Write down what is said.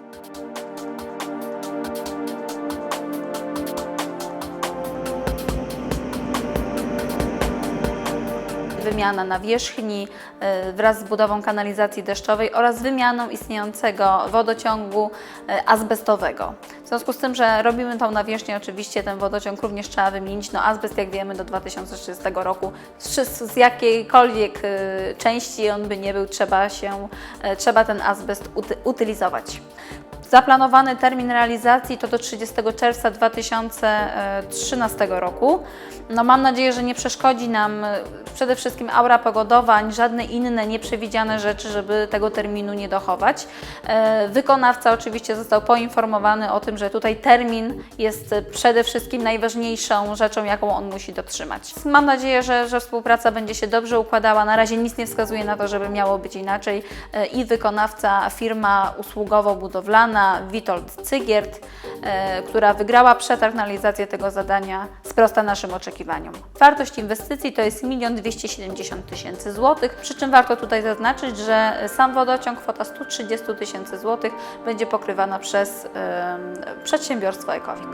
Thank you. Wymiana nawierzchni e, wraz z budową kanalizacji deszczowej oraz wymianą istniejącego wodociągu e, azbestowego. W związku z tym, że robimy tą nawierzchnię, oczywiście ten wodociąg również trzeba wymienić. No azbest, jak wiemy, do 2030 roku z, jakiejkolwiek e, części on by nie był, trzeba, się, trzeba ten azbest uty, utylizować. Zaplanowany termin realizacji to do 30 czerwca 2013 roku. No mam nadzieję, że nie przeszkodzi nam e, przede wszystkim aura pogodowa, ani żadne inne nieprzewidziane rzeczy, żeby tego terminu nie dochować. E, Wykonawca oczywiście został poinformowany o tym, że tutaj termin jest przede wszystkim najważniejszą rzeczą, jaką on musi dotrzymać. Mam nadzieję, że, że współpraca będzie się dobrze układała. Na razie nic nie wskazuje na to, żeby miało być inaczej. E, I wykonawca, firma usługowo-budowlana Witold Cygiert, e, która wygrała przetarg na realizację tego zadania, sprosta naszym oczekiwaniom. Wartość inwestycji to jest 1 270 tysięcy złotych, przy czym warto tutaj zaznaczyć, że sam wodociąg kwota 130 tysięcy złotych będzie pokrywana przez em, przedsiębiorstwo Ekowik.